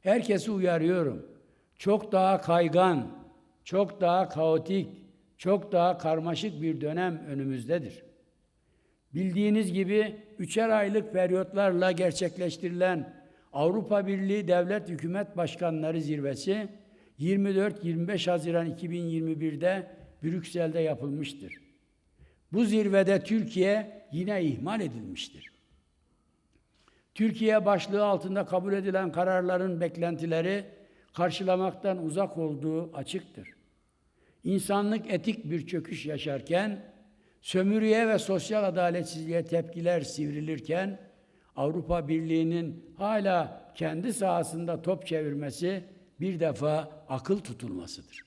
Herkesi uyarıyorum. Çok daha kaygan, çok daha kaotik, çok daha karmaşık bir dönem önümüzdedir. Bildiğiniz gibi üçer aylık periyotlarla gerçekleştirilen Avrupa Birliği Devlet Hükümet Başkanları Zirvesi 24-25 Haziran 2021'de Brüksel'de yapılmıştır. Bu zirvede Türkiye yine ihmal edilmiştir. Türkiye başlığı altında kabul edilen kararların beklentileri karşılamaktan uzak olduğu açıktır. İnsanlık etik bir çöküş yaşarken, sömürüye ve sosyal adaletsizliğe tepkiler sivrilirken, Avrupa Birliği'nin hala kendi sahasında top çevirmesi bir defa akıl tutulmasıdır.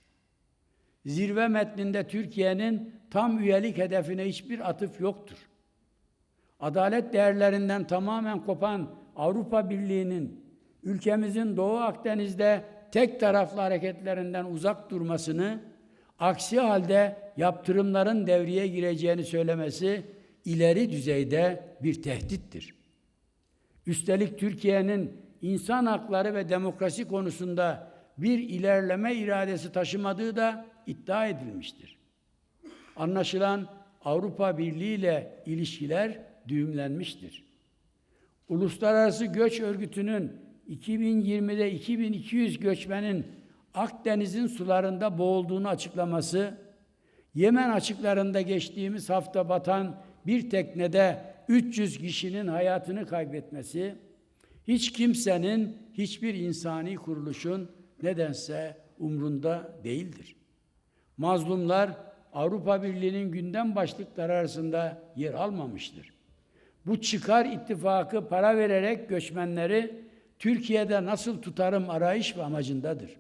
Zirve metninde Türkiye'nin tam üyelik hedefine hiçbir atıf yoktur. Adalet değerlerinden tamamen kopan Avrupa Birliği'nin ülkemizin Doğu Akdeniz'de tek taraflı hareketlerinden uzak durmasını, aksi halde yaptırımların devreye gireceğini söylemesi ileri düzeyde bir tehdittir. Üstelik Türkiye'nin insan hakları ve demokrasi konusunda bir ilerleme iradesi taşımadığı da iddia edilmiştir. Anlaşılan Avrupa Birliği ile ilişkiler düğümlenmiştir. Uluslararası Göç Örgütü'nün 2020'de 2200 göçmenin Akdeniz'in sularında boğulduğunu açıklaması, Yemen açıklarında geçtiğimiz hafta batan bir teknede 300 kişinin hayatını kaybetmesi, hiç kimsenin, hiçbir insani kuruluşun nedense umrunda değildir. Mazlumlar Avrupa Birliği'nin gündem başlıkları arasında yer almamıştır. Bu çıkar ittifakı para vererek göçmenleri Türkiye'de nasıl tutarım arayış ve amacındadır.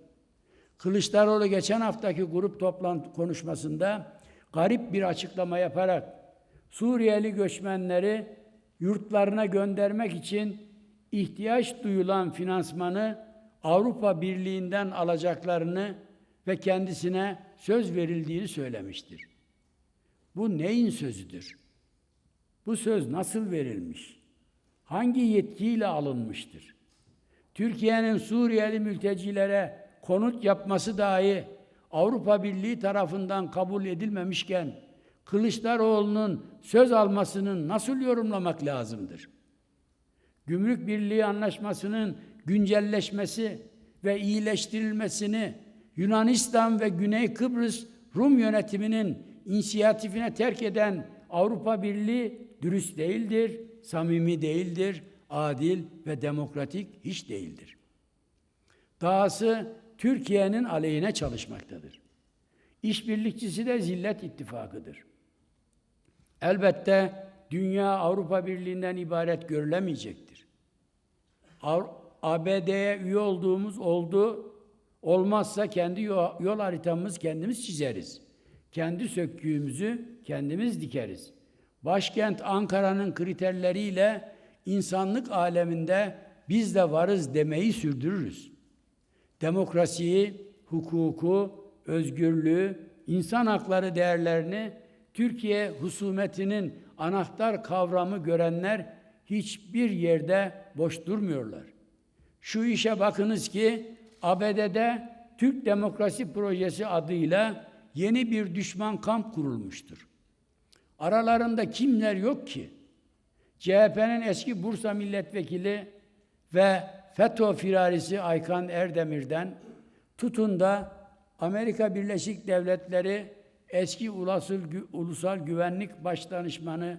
Kılıçdaroğlu geçen haftaki grup toplantı konuşmasında garip bir açıklama yaparak Suriyeli göçmenleri yurtlarına göndermek için ihtiyaç duyulan finansmanı Avrupa Birliği'nden alacaklarını ve kendisine söz verildiğini söylemiştir. Bu neyin sözüdür? Bu söz nasıl verilmiş? Hangi yetkiyle alınmıştır? Türkiye'nin Suriyeli mültecilere konut yapması dahi Avrupa Birliği tarafından kabul edilmemişken Kılıçdaroğlu'nun söz almasının nasıl yorumlamak lazımdır? Gümrük Birliği Anlaşması'nın güncelleşmesi ve iyileştirilmesini Yunanistan ve Güney Kıbrıs Rum yönetiminin inisiyatifine terk eden Avrupa Birliği dürüst değildir, samimi değildir, adil ve demokratik hiç değildir. Dahası Türkiye'nin aleyhine çalışmaktadır. İşbirlikçisi de zillet ittifakıdır. Elbette dünya Avrupa Birliği'nden ibaret görülemeyecektir. ABD'ye üye olduğumuz oldu, olmazsa kendi yol haritamız kendimiz çizeriz. Kendi sökküğümüzü kendimiz dikeriz. Başkent Ankara'nın kriterleriyle insanlık aleminde biz de varız demeyi sürdürürüz. Demokrasiyi, hukuku, özgürlüğü, insan hakları değerlerini Türkiye husumetinin anahtar kavramı görenler hiçbir yerde boş durmuyorlar. Şu işe bakınız ki ABD'de Türk Demokrasi Projesi adıyla yeni bir düşman kamp kurulmuştur. Aralarında kimler yok ki? CHP'nin eski Bursa milletvekili ve FETÖ firarisi Aykan Erdemir'den tutun da Amerika Birleşik Devletleri eski ulusal, ulusal güvenlik başdanışmanı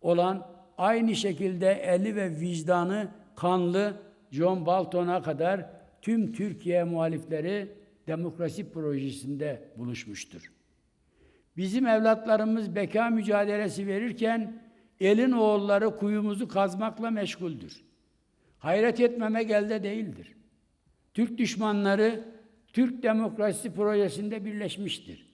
olan aynı şekilde eli ve vicdanı kanlı John Bolton'a kadar tüm Türkiye muhalifleri demokrasi projesinde buluşmuştur. Bizim evlatlarımız beka mücadelesi verirken elin oğulları kuyumuzu kazmakla meşguldür. Hayret etmemek elde değildir. Türk düşmanları Türk demokrasi projesinde birleşmiştir.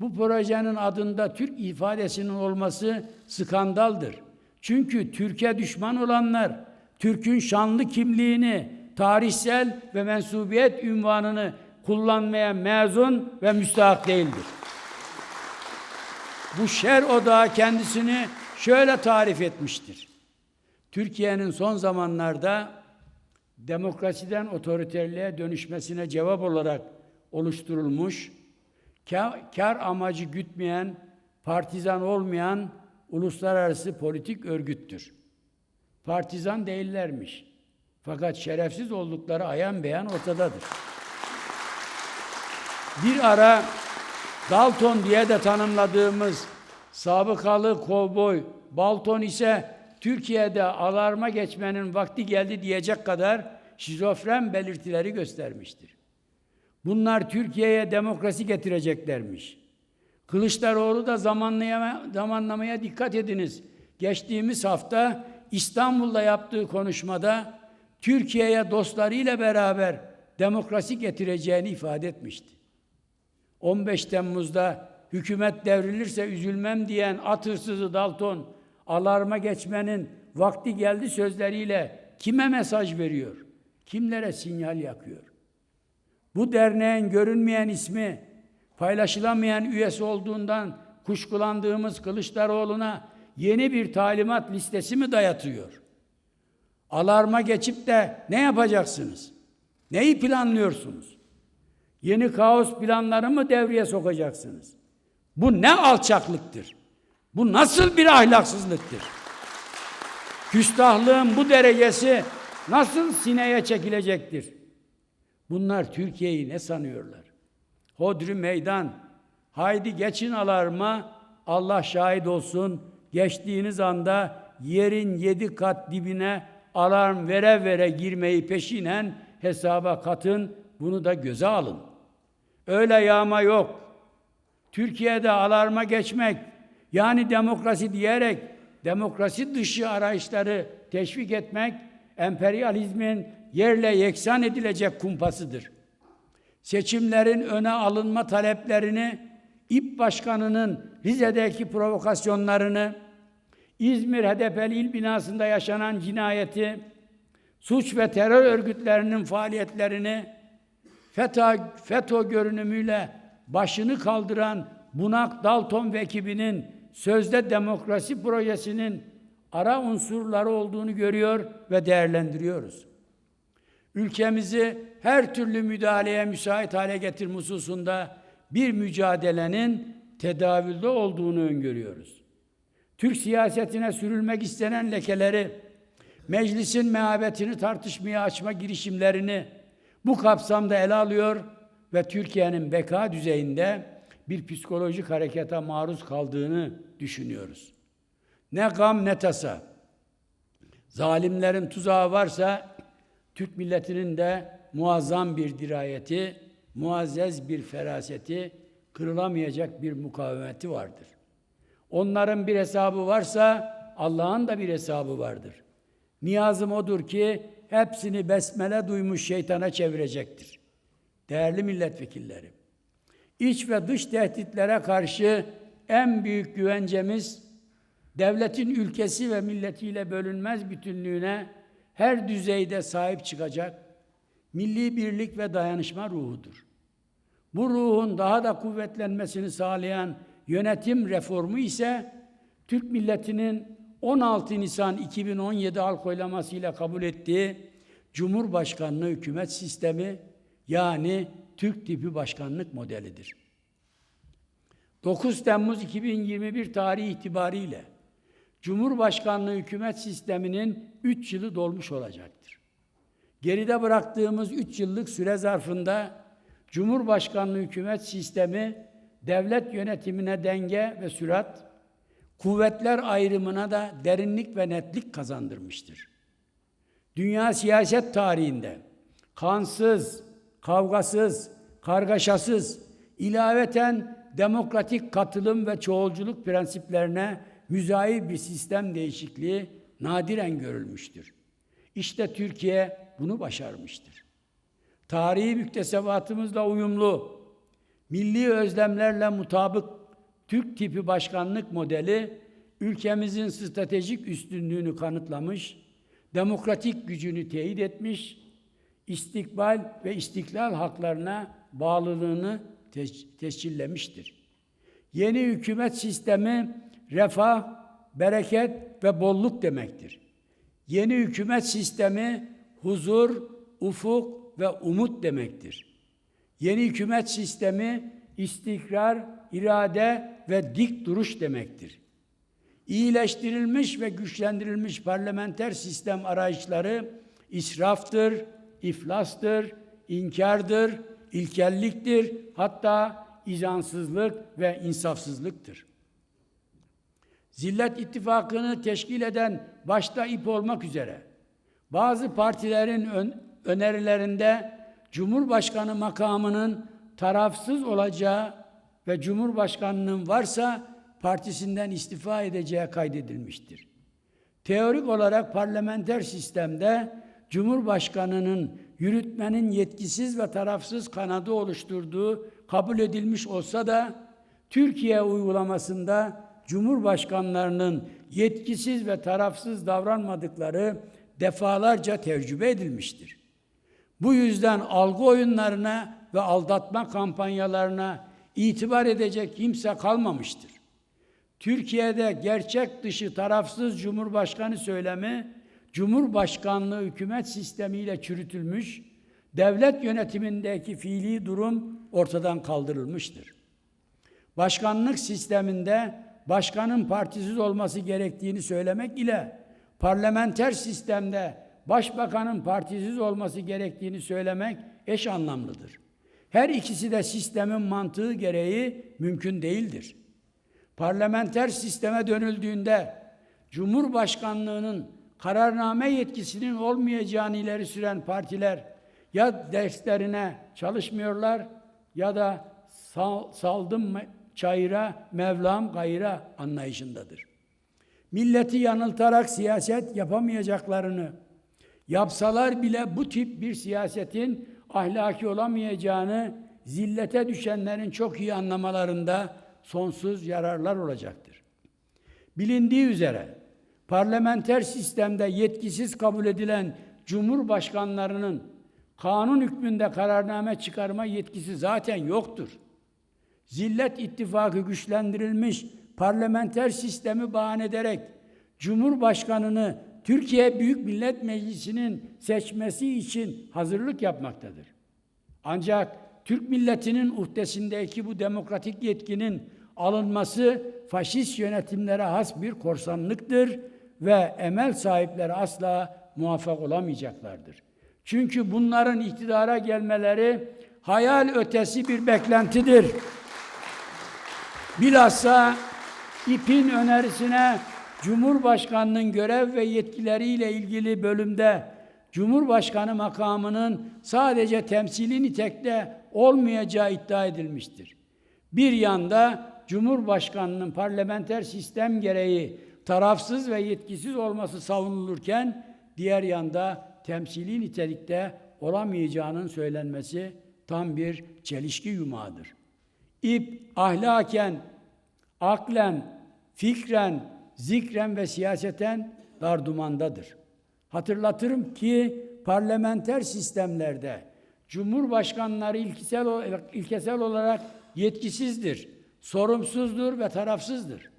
Bu projenin adında Türk ifadesinin olması skandaldır. Çünkü Türkiye düşman olanlar Türk'ün şanlı kimliğini, tarihsel ve mensubiyet ünvanını kullanmaya mezun ve müstahak değildir. Bu şer odağı kendisini şöyle tarif etmiştir. Türkiye'nin son zamanlarda demokrasiden otoriterliğe dönüşmesine cevap olarak oluşturulmuş, ka- kar amacı gütmeyen, partizan olmayan uluslararası politik örgüttür. Partizan değillermiş. Fakat şerefsiz oldukları ayan beyan ortadadır. Bir ara Dalton diye de tanımladığımız sabıkalı kovboy Balton ise Türkiye'de alarma geçmenin vakti geldi diyecek kadar şizofren belirtileri göstermiştir. Bunlar Türkiye'ye demokrasi getireceklermiş. Kılıçdaroğlu da zamanlamaya dikkat ediniz. Geçtiğimiz hafta İstanbul'da yaptığı konuşmada Türkiye'ye dostlarıyla beraber demokrasi getireceğini ifade etmişti. 15 Temmuz'da hükümet devrilirse üzülmem diyen at hırsızı Dalton alarma geçmenin vakti geldi sözleriyle kime mesaj veriyor? Kimlere sinyal yakıyor? Bu derneğin görünmeyen ismi, paylaşılamayan üyesi olduğundan kuşkulandığımız Kılıçdaroğlu'na yeni bir talimat listesi mi dayatıyor? Alarma geçip de ne yapacaksınız? Neyi planlıyorsunuz? Yeni kaos planları mı devreye sokacaksınız? Bu ne alçaklıktır? Bu nasıl bir ahlaksızlıktır? Küstahlığın bu derecesi nasıl sineye çekilecektir? Bunlar Türkiye'yi ne sanıyorlar? Hodri meydan, haydi geçin alarma, Allah şahit olsun, geçtiğiniz anda yerin yedi kat dibine alarm vere vere girmeyi peşinen hesaba katın, bunu da göze alın. Öyle yağma yok. Türkiye'de alarma geçmek, yani demokrasi diyerek demokrasi dışı arayışları teşvik etmek, emperyalizmin yerle yeksan edilecek kumpasıdır. Seçimlerin öne alınma taleplerini, İP Başkanı'nın Rize'deki provokasyonlarını, İzmir HDP'li il binasında yaşanan cinayeti, suç ve terör örgütlerinin faaliyetlerini, FETÖ, FETÖ görünümüyle başını kaldıran Bunak Dalton ve ekibinin sözde demokrasi projesinin ara unsurları olduğunu görüyor ve değerlendiriyoruz. Ülkemizi her türlü müdahaleye müsait hale getirme hususunda bir mücadelenin tedavülde olduğunu öngörüyoruz. Türk siyasetine sürülmek istenen lekeleri, meclisin mehabetini tartışmaya açma girişimlerini bu kapsamda ele alıyor ve Türkiye'nin beka düzeyinde bir psikolojik harekete maruz kaldığını düşünüyoruz. Ne gam ne tasa. Zalimlerin tuzağı varsa Türk milletinin de muazzam bir dirayeti, muazzez bir feraseti, kırılamayacak bir mukavemeti vardır. Onların bir hesabı varsa Allah'ın da bir hesabı vardır. Niyazım odur ki hepsini besmele duymuş şeytana çevirecektir. Değerli milletvekilleri, iç ve dış tehditlere karşı en büyük güvencemiz devletin ülkesi ve milletiyle bölünmez bütünlüğüne her düzeyde sahip çıkacak milli birlik ve dayanışma ruhudur. Bu ruhun daha da kuvvetlenmesini sağlayan yönetim reformu ise Türk milletinin 16 Nisan 2017 halk oylamasıyla kabul ettiği Cumhurbaşkanlığı hükümet sistemi yani Türk tipi başkanlık modelidir. 9 Temmuz 2021 tarihi itibariyle Cumhurbaşkanlığı hükümet sisteminin 3 yılı dolmuş olacaktır. Geride bıraktığımız 3 yıllık süre zarfında Cumhurbaşkanlığı hükümet sistemi devlet yönetimine denge ve sürat, kuvvetler ayrımına da derinlik ve netlik kazandırmıştır. Dünya siyaset tarihinde kansız, kavgasız, kargaşasız, ilaveten demokratik katılım ve çoğulculuk prensiplerine müzayir bir sistem değişikliği nadiren görülmüştür. İşte Türkiye bunu başarmıştır. Tarihi müktesebatımızla uyumlu, milli özlemlerle mutabık Türk tipi başkanlık modeli ülkemizin stratejik üstünlüğünü kanıtlamış, demokratik gücünü teyit etmiş, istikbal ve istiklal haklarına bağlılığını tescillemiştir. Yeni hükümet sistemi refah, bereket ve bolluk demektir. Yeni hükümet sistemi huzur, ufuk ve umut demektir. Yeni hükümet sistemi istikrar, irade ve dik duruş demektir. İyileştirilmiş ve güçlendirilmiş parlamenter sistem arayışları israftır, iflastır, inkardır, ilkelliktir, hatta izansızlık ve insafsızlıktır. Zillet ittifakını teşkil eden başta ip olmak üzere bazı partilerin ön- önerilerinde Cumhurbaşkanı makamının tarafsız olacağı ve Cumhurbaşkanının varsa partisinden istifa edeceği kaydedilmiştir. Teorik olarak parlamenter sistemde Cumhurbaşkanının yürütmenin yetkisiz ve tarafsız kanadı oluşturduğu kabul edilmiş olsa da Türkiye uygulamasında Cumhurbaşkanlarının yetkisiz ve tarafsız davranmadıkları defalarca tecrübe edilmiştir. Bu yüzden algı oyunlarına ve aldatma kampanyalarına itibar edecek kimse kalmamıştır. Türkiye'de gerçek dışı tarafsız cumhurbaşkanı söylemi, cumhurbaşkanlığı hükümet sistemiyle çürütülmüş, devlet yönetimindeki fiili durum ortadan kaldırılmıştır. Başkanlık sisteminde başkanın partisiz olması gerektiğini söylemek ile parlamenter sistemde başbakanın partisiz olması gerektiğini söylemek eş anlamlıdır. Her ikisi de sistemin mantığı gereği mümkün değildir. Parlamenter sisteme dönüldüğünde Cumhurbaşkanlığının kararname yetkisinin olmayacağını ileri süren partiler ya derslerine çalışmıyorlar ya da sal, saldım çayıra Mevlam gayra anlayışındadır. Milleti yanıltarak siyaset yapamayacaklarını, yapsalar bile bu tip bir siyasetin ahlaki olamayacağını zillete düşenlerin çok iyi anlamalarında sonsuz yararlar olacaktır. Bilindiği üzere parlamenter sistemde yetkisiz kabul edilen cumhurbaşkanlarının kanun hükmünde kararname çıkarma yetkisi zaten yoktur. Zillet ittifakı güçlendirilmiş parlamenter sistemi bahane ederek Cumhurbaşkanını Türkiye Büyük Millet Meclisi'nin seçmesi için hazırlık yapmaktadır. Ancak Türk milletinin uhdesindeki bu demokratik yetkinin alınması faşist yönetimlere has bir korsanlıktır ve emel sahipleri asla muvaffak olamayacaklardır. Çünkü bunların iktidara gelmeleri hayal ötesi bir beklentidir. Bilhassa İP'in önerisine Cumhurbaşkanının görev ve yetkileriyle ilgili bölümde Cumhurbaşkanı makamının sadece temsili nitekte olmayacağı iddia edilmiştir. Bir yanda Cumhurbaşkanının parlamenter sistem gereği tarafsız ve yetkisiz olması savunulurken diğer yanda temsili nitelikte olamayacağının söylenmesi tam bir çelişki yumağıdır. İp ahlaken, aklen, fikren, zikren ve siyaseten dardumandadır. Hatırlatırım ki parlamenter sistemlerde cumhurbaşkanları ilkesel, ilkesel olarak yetkisizdir, sorumsuzdur ve tarafsızdır.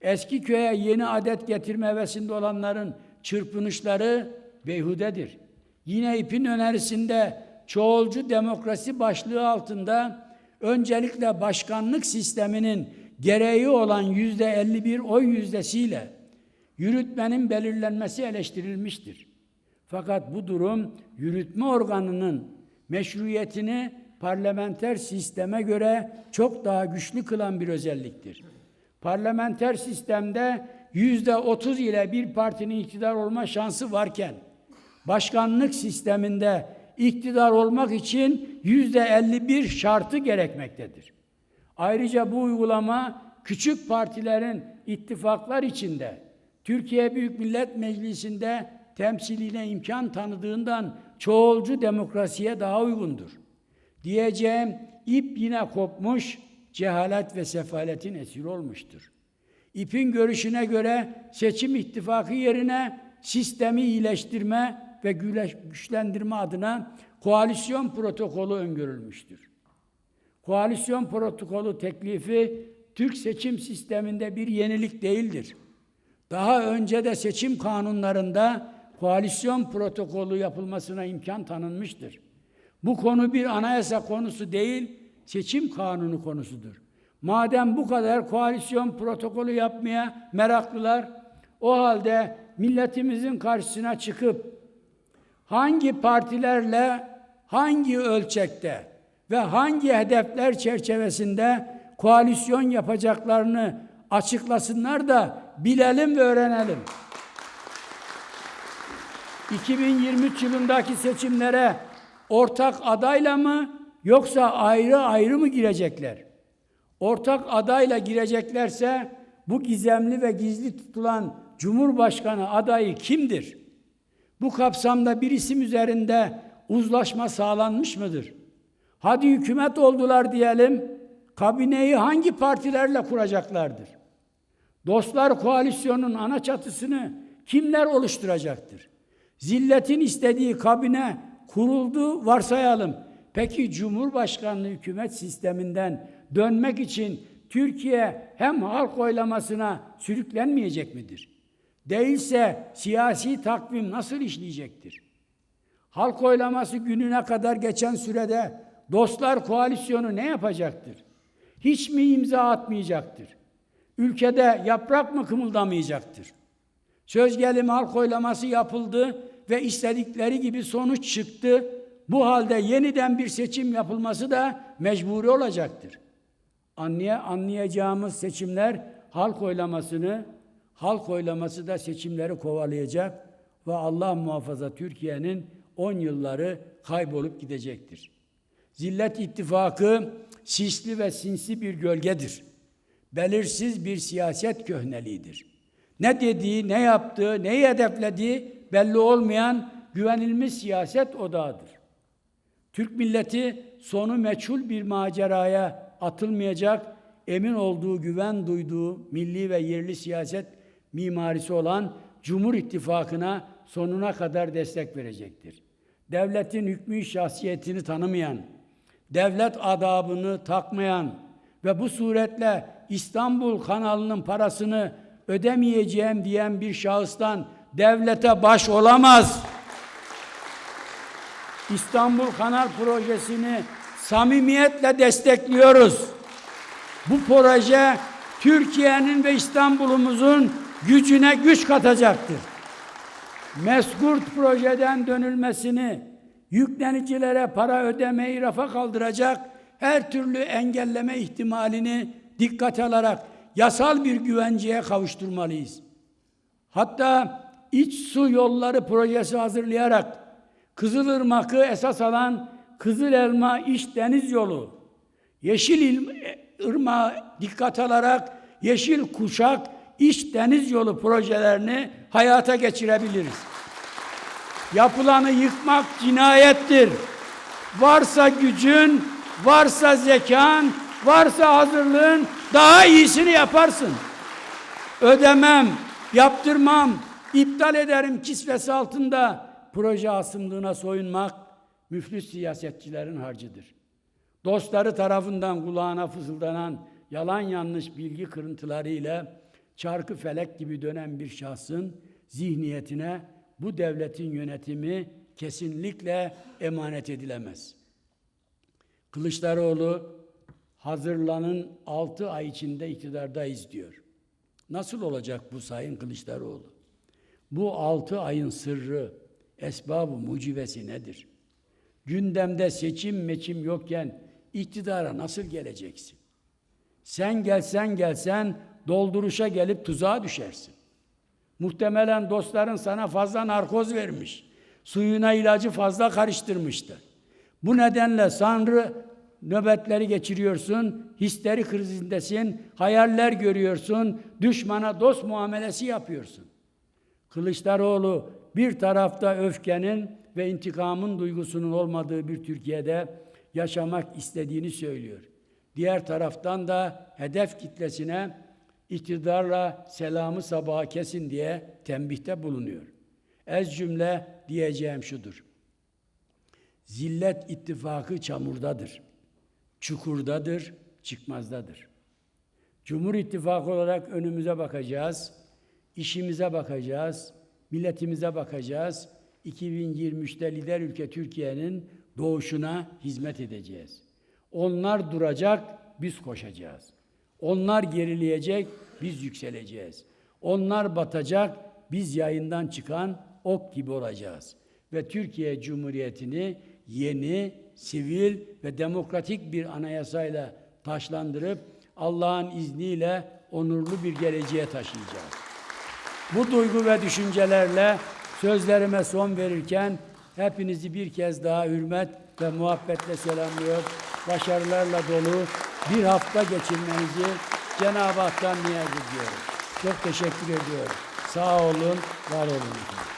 Eski köye yeni adet getirme hevesinde olanların çırpınışları beyhudedir. Yine ipin önerisinde çoğulcu demokrasi başlığı altında öncelikle başkanlık sisteminin gereği olan yüzde 51 oy yüzdesiyle yürütmenin belirlenmesi eleştirilmiştir. Fakat bu durum yürütme organının meşruiyetini parlamenter sisteme göre çok daha güçlü kılan bir özelliktir. Parlamenter sistemde yüzde 30 ile bir partinin iktidar olma şansı varken başkanlık sisteminde iktidar olmak için yüzde 51 şartı gerekmektedir. Ayrıca bu uygulama küçük partilerin ittifaklar içinde Türkiye Büyük Millet Meclisi'nde temsiline imkan tanıdığından çoğulcu demokrasiye daha uygundur. Diyeceğim ip yine kopmuş, cehalet ve sefaletin esiri olmuştur. İpin görüşüne göre seçim ittifakı yerine sistemi iyileştirme ve güçlendirme adına koalisyon protokolü öngörülmüştür. Koalisyon protokolü teklifi Türk seçim sisteminde bir yenilik değildir. Daha önce de seçim kanunlarında koalisyon protokolü yapılmasına imkan tanınmıştır. Bu konu bir anayasa konusu değil, seçim kanunu konusudur. Madem bu kadar koalisyon protokolü yapmaya meraklılar, o halde milletimizin karşısına çıkıp hangi partilerle, hangi ölçekte ve hangi hedefler çerçevesinde koalisyon yapacaklarını açıklasınlar da bilelim ve öğrenelim. 2023 yılındaki seçimlere ortak adayla mı yoksa ayrı ayrı mı girecekler? Ortak adayla gireceklerse bu gizemli ve gizli tutulan Cumhurbaşkanı adayı kimdir? Bu kapsamda bir isim üzerinde uzlaşma sağlanmış mıdır? Hadi hükümet oldular diyelim, kabineyi hangi partilerle kuracaklardır? Dostlar koalisyonun ana çatısını kimler oluşturacaktır? Zilletin istediği kabine kuruldu varsayalım. Peki Cumhurbaşkanlığı hükümet sisteminden dönmek için Türkiye hem halk oylamasına sürüklenmeyecek midir? Değilse siyasi takvim nasıl işleyecektir? Halk oylaması gününe kadar geçen sürede dostlar koalisyonu ne yapacaktır? Hiç mi imza atmayacaktır? Ülkede yaprak mı kımıldamayacaktır? Söz gelimi halk oylaması yapıldı ve istedikleri gibi sonuç çıktı. Bu halde yeniden bir seçim yapılması da mecburi olacaktır. Anlay anlayacağımız seçimler halk oylamasını, halk oylaması da seçimleri kovalayacak ve Allah muhafaza Türkiye'nin 10 yılları kaybolup gidecektir. Zillet ittifakı sisli ve sinsi bir gölgedir. Belirsiz bir siyaset köhneliğidir. Ne dediği, ne yaptığı, neyi hedeflediği belli olmayan güvenilmiş siyaset odağıdır. Türk milleti sonu meçhul bir maceraya atılmayacak, emin olduğu, güven duyduğu milli ve yerli siyaset mimarisi olan Cumhur İttifakı'na sonuna kadar destek verecektir. Devletin hükmü şahsiyetini tanımayan, devlet adabını takmayan ve bu suretle İstanbul kanalının parasını ödemeyeceğim diyen bir şahıstan devlete baş olamaz. İstanbul Kanal Projesi'ni samimiyetle destekliyoruz. Bu proje Türkiye'nin ve İstanbul'umuzun gücüne güç katacaktır. Meskurt projeden dönülmesini, yüklenicilere para ödemeyi rafa kaldıracak her türlü engelleme ihtimalini dikkate alarak yasal bir güvenceye kavuşturmalıyız. Hatta iç su yolları projesi hazırlayarak Kızılırmak'ı esas alan Kızıl Elma İç Deniz Yolu, Yeşil Irmağı dikkat alarak Yeşil Kuşak İç Deniz Yolu projelerini hayata geçirebiliriz. Yapılanı yıkmak cinayettir. Varsa gücün, varsa zekan, varsa hazırlığın daha iyisini yaparsın. Ödemem, yaptırmam, iptal ederim kisvesi altında proje asımlığına soyunmak müflis siyasetçilerin harcıdır. Dostları tarafından kulağına fısıldanan yalan yanlış bilgi kırıntıları ile çarkı felek gibi dönen bir şahsın zihniyetine bu devletin yönetimi kesinlikle emanet edilemez. Kılıçdaroğlu hazırlanın altı ay içinde iktidardayız diyor. Nasıl olacak bu Sayın Kılıçdaroğlu? Bu altı ayın sırrı, esbabı mucibesi nedir? Gündemde seçim meçim yokken iktidara nasıl geleceksin? Sen gelsen gelsen dolduruşa gelip tuzağa düşersin. Muhtemelen dostların sana fazla narkoz vermiş. Suyuna ilacı fazla karıştırmıştı. Bu nedenle sanrı nöbetleri geçiriyorsun, histeri krizindesin, hayaller görüyorsun, düşmana dost muamelesi yapıyorsun. Kılıçdaroğlu bir tarafta öfkenin ve intikamın duygusunun olmadığı bir Türkiye'de yaşamak istediğini söylüyor. Diğer taraftan da hedef kitlesine iktidarla selamı sabaha kesin diye tembihte bulunuyor. Ez cümle diyeceğim şudur. Zillet ittifakı çamurdadır. Çukurdadır, çıkmazdadır. Cumhur İttifakı olarak önümüze bakacağız, işimize bakacağız, Milletimize bakacağız. 2023'te lider ülke Türkiye'nin doğuşuna hizmet edeceğiz. Onlar duracak, biz koşacağız. Onlar gerileyecek, biz yükseleceğiz. Onlar batacak, biz yayından çıkan ok gibi olacağız. Ve Türkiye Cumhuriyeti'ni yeni, sivil ve demokratik bir anayasayla taşlandırıp Allah'ın izniyle onurlu bir geleceğe taşıyacağız. Bu duygu ve düşüncelerle sözlerime son verirken hepinizi bir kez daha hürmet ve muhabbetle selamlıyor. Başarılarla dolu bir hafta geçirmenizi Cenab-ı Hak'tan niyaz ediyorum. Çok teşekkür ediyorum. Sağ olun, var olun.